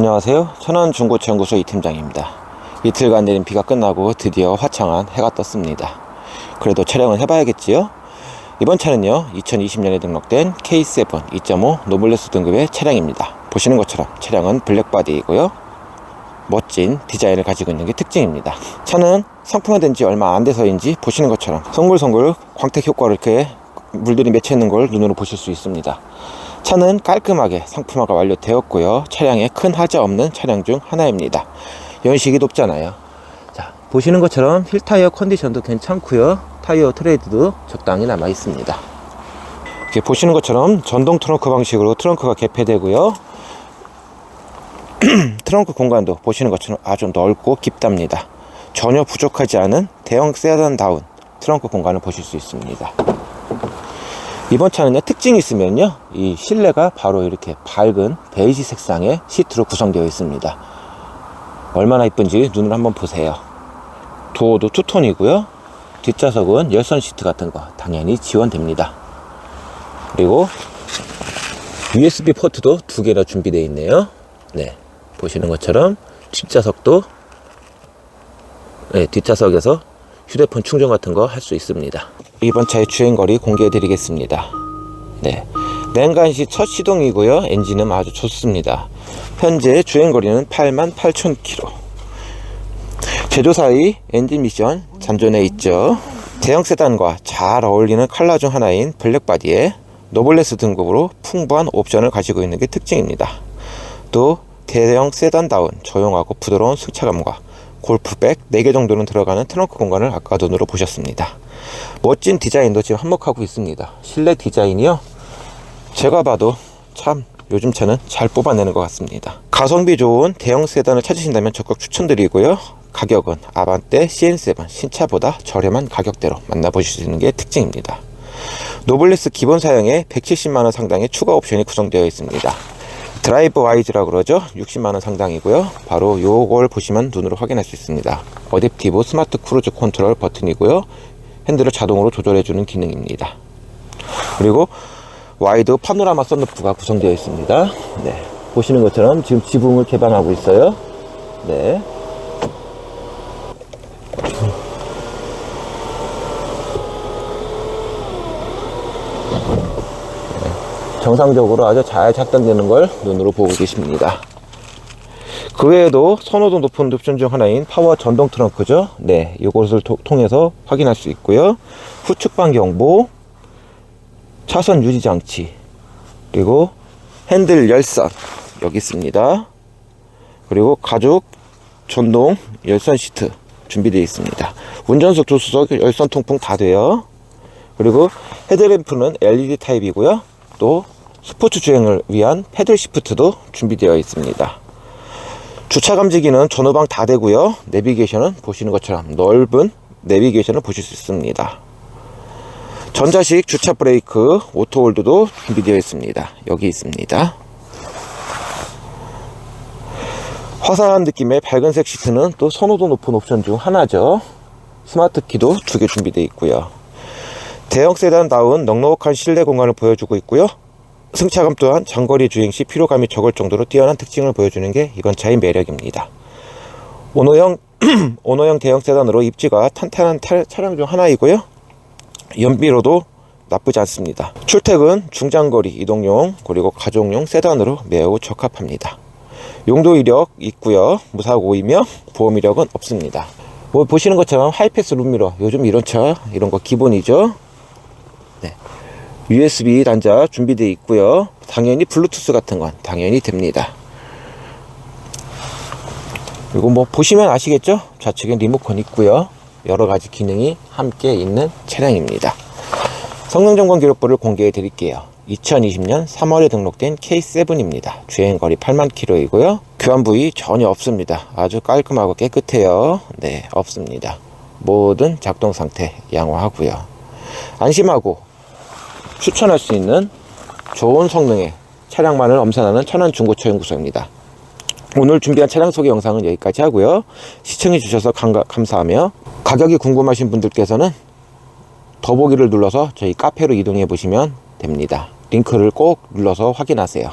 안녕하세요. 천안중고차연구소 이팀장입니다. 이틀간 내린 비가 끝나고 드디어 화창한 해가 떴습니다. 그래도 촬영은 해봐야겠지요? 이번 차는요, 2020년에 등록된 K7 2.5 노블레스 등급의 차량입니다. 보시는 것처럼 차량은 블랙바디이고요. 멋진 디자인을 가지고 있는 게 특징입니다. 차는 상품화된 지 얼마 안 돼서인지 보시는 것처럼 송글송글 광택 효과를 이렇게 물들이 맺혀 있는 걸 눈으로 보실 수 있습니다. 차는 깔끔하게 상품화가 완료되었고요. 차량에 큰 하자 없는 차량 중 하나입니다. 연식이 높잖아요. 자, 보시는 것처럼 힐 타이어 컨디션도 괜찮고요. 타이어 트레이드도 적당히 남아 있습니다. 이렇게 보시는 것처럼 전동 트렁크 방식으로 트렁크가 개폐되고요. 트렁크 공간도 보시는 것처럼 아주 넓고 깊답니다. 전혀 부족하지 않은 대형 세단다운 트렁크 공간을 보실 수 있습니다. 이번 차는요 특징이 있으면요 이 실내가 바로 이렇게 밝은 베이지 색상의 시트로 구성되어 있습니다. 얼마나 이쁜지 눈을 한번 보세요. 도어도 투톤이고요. 뒷좌석은 열선 시트 같은 거 당연히 지원됩니다. 그리고 USB 포트도 두 개나 준비되어 있네요. 네 보시는 것처럼 뒷좌석도 네, 뒷좌석에서 휴대폰 충전 같은 거 할 수 있습니다. 이번 차의 주행거리 공개해 드리겠습니다. 네. 냉간시 첫 시동이고요. 엔진은 아주 좋습니다. 현재 주행거리는 88,000km. 제조사의 엔진 미션 잔존해 있죠. 대형 세단과 잘 어울리는 컬러 중 하나인 블랙바디에 노블레스 등급으로 풍부한 옵션을 가지고 있는 게 특징입니다. 또 대형 세단다운 조용하고 부드러운 승차감과 골프백 4개 정도는 들어가는 트렁크 공간을 아까 눈으로 보셨습니다. 멋진 디자인도 지금 한몫하고 있습니다. 실내 디자인이요. 제가 봐도 참 요즘 차는 잘 뽑아내는 것 같습니다. 가성비 좋은 대형 세단을 찾으신다면 적극 추천드리고요. 가격은 아반떼 CN7 신차보다 저렴한 가격대로 만나보실 수 있는 게 특징입니다. 노블레스 기본 사양에 170만원 상당의 추가 옵션이 구성되어 있습니다. 드라이브 와이즈라고 그러죠? 60만원 상당이고요. 바로 요걸 보시면 눈으로 확인할 수 있습니다. 어댑티브 스마트 크루즈 컨트롤 버튼이고요. 핸들을 자동으로 조절해주는 기능입니다. 그리고 와이드 파노라마 썬루프가 구성되어 있습니다. 네. 보시는 것처럼 지금 지붕을 개방하고 있어요. 네 정상적으로 아주 잘 작동되는 걸 눈으로 보고 계십니다. 그 외에도 선호도 높은 옵션 중 하나인 파워 전동 트렁크죠. 네, 이것을 도- 통해서 확인할 수 있고요. 후측방 경보, 차선 유지 장치, 그리고 핸들 열선 여기 있습니다. 그리고 가죽 전동 열선 시트 준비되어 있습니다. 운전석, 조수석 열선 통풍 다 돼요. 그리고 헤드램프는 LED 타입이고요. 또 스포츠 주행을 위한 패들 시프트도 준비되어 있습니다. 주차 감지기는 전후방 다 되고요. 내비게이션은 보시는 것처럼 넓은 내비게이션을 보실 수 있습니다. 전자식 주차 브레이크 오토홀드도 준비되어 있습니다. 여기 있습니다. 화사한 느낌의 밝은색 시트는 또 선호도 높은 옵션 중 하나죠. 스마트 키도 두 개 준비되어 있고요. 대형 세단다운 넉넉한 실내 공간을 보여주고 있고요. 승차감 또한 장거리 주행 시 피로감이 적을 정도로 뛰어난 특징을 보여주는 게 이번 차의 매력입니다. 오노형 오노형 대형 세단으로 입지가 탄탄한 타- 차량 중 하나이고요. 연비로도 나쁘지 않습니다. 출퇴근, 중장거리 이동용 그리고 가족용 세단으로 매우 적합합니다. 용도 이력 있고요. 무사고이며 보험 이력은 없습니다. 뭐 보시는 것처럼 하이패스 룸미러 요즘 이런 차 이런 거 기본이죠. 네. USB 단자 준비되어 있고요. 당연히 블루투스 같은 건 당연히 됩니다. 그리고 뭐 보시면 아시겠죠? 좌측에 리모컨 있고요. 여러 가지 기능이 함께 있는 차량입니다. 성능 점검 기록부를 공개해 드릴게요. 2020년 3월에 등록된 K7입니다. 주행거리 8만 킬로이고요. 교환 부위 전혀 없습니다. 아주 깔끔하고 깨끗해요. 네, 없습니다. 모든 작동 상태 양호하고요. 안심하고 추천할 수 있는 좋은 성능의 차량만을 엄선하는 천안 중고차 연구소입니다. 오늘 준비한 차량 소개 영상은 여기까지 하고요. 시청해 주셔서 감사하며 가격이 궁금하신 분들께서는 더보기를 눌러서 저희 카페로 이동해 보시면 됩니다. 링크를 꼭 눌러서 확인하세요.